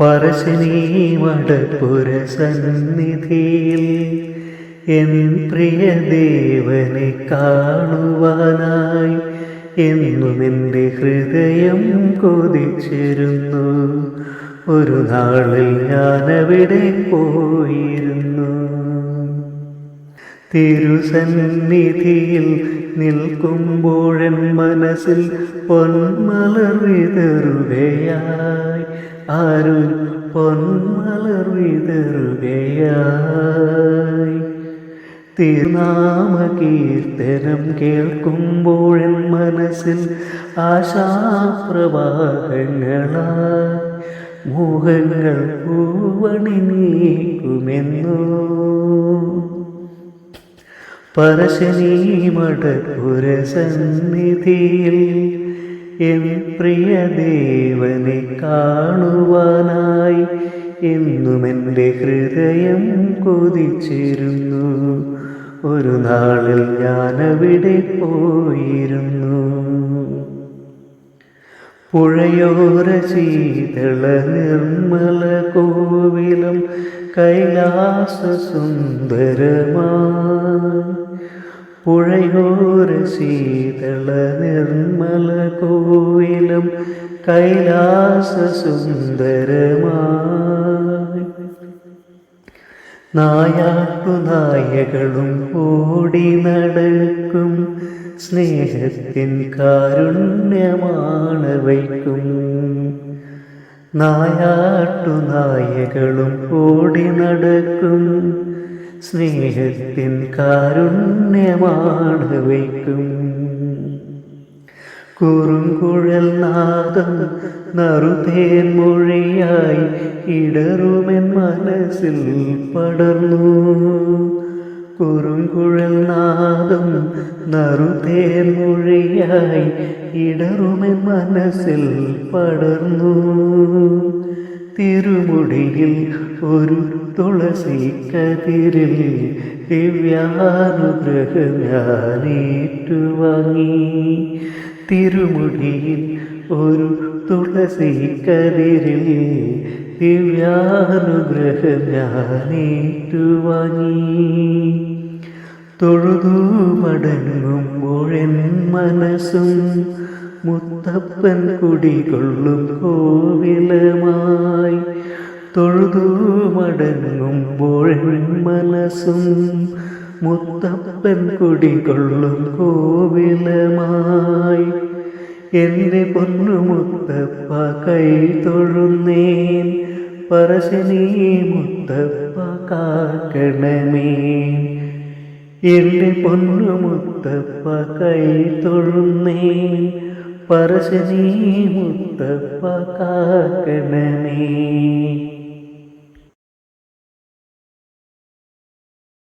പറശ്ശിനി മടപ്പുര N പ്രിയദേവനെ കാണുവാനായി എന്നും എന്റെ ഹൃദയം കൊതിച്ചിരുന്നു. ഒരു നാളിൽ ഞാനവിടെ പോയിരുന്നു. തിരുസന്നിധിയിൽ നിൽക്കുമ്പോഴൻ മനസ്സിൽ പൊന്മലർ വിതറുകയായി. ആരും പൊന്മലർ വിതറുകയായി. തിരുനാമ കീർത്തനം മനസ്സിൽ ആശാപ്രവാഹങ്ങളായി. മോഹങ്ങൾ പൂവണി നീക്കുമെന്നോ പരശനീ മടപ്പുര എൻ പ്രിയ ദേവനെ കാണുവാനായി എന്നും എന്റെ ഹൃദയം കൊതിച്ചിരുന്നു. ഒരു നാളിൽ ഞാനവിടെ പോയിരുന്നു. പുഴയോര ശീതള നിർമ്മല കോവിലും കൈലാസ സുന്ദരമായി പുഴയോര ശീതള നിർമ്മല കോവിലും കൈലാസ നായാക്കു നായകളും ഓടി നടക്കും സ്നേഹത്തിൻ കാരുണ്യമാണ് വയ്ക്കും. നായാട്ടു നായകളും ഓടി നടക്കും സ്നേഹത്തിൻ കാരുണ്യമാണ് വയ്ക്കും. കുറുങ്കുഴൽ നാദം നറുതേൻ മൊഴിയായി ഇടറുമെൻ മനസ്സിൽ പടർന്നു. കുറുങ്കുഴൽ നാദം നറുതേൻ മൊഴിയായി ഇടറുമെൻ മനസ്സിൽ പടർന്നു. തിരുമുടിയിൽ ഒരു തുളസി കതിരിൽ ദിവ്യാനുഗ്രഹം ഞാനേറ്റുവാങ്ങി തിരുമുടിയിൽ ഒരു തുളസി കതിരിൽ ദിവ്യാനുഗ്രഹം ഞാനേറ്റുവാങ്ങി തൊഴുതു മടങ്ങുമ്പോഴെൻ മനസ്സും മുത്തപ്പൻ കുടികൊള്ളും കോവിലമായി. തൊഴുതു മടങ്ങുമ്പോൾ മനസ്സും മുത്തപ്പൻ കുടികൊള്ളും കോവിലമായി. എന്റെ പൊന്നു മുത്തപ്പ കൈ തൊഴുന്നേൻ. പറശനീ മുത്തപ്പ കാക്കണമേ. എന്റെ പൊന്നു മുത്തപ്പ കൈ തൊഴുന്നേൻ. പറശനീ മുത്തപ്പ കാക്കണമേ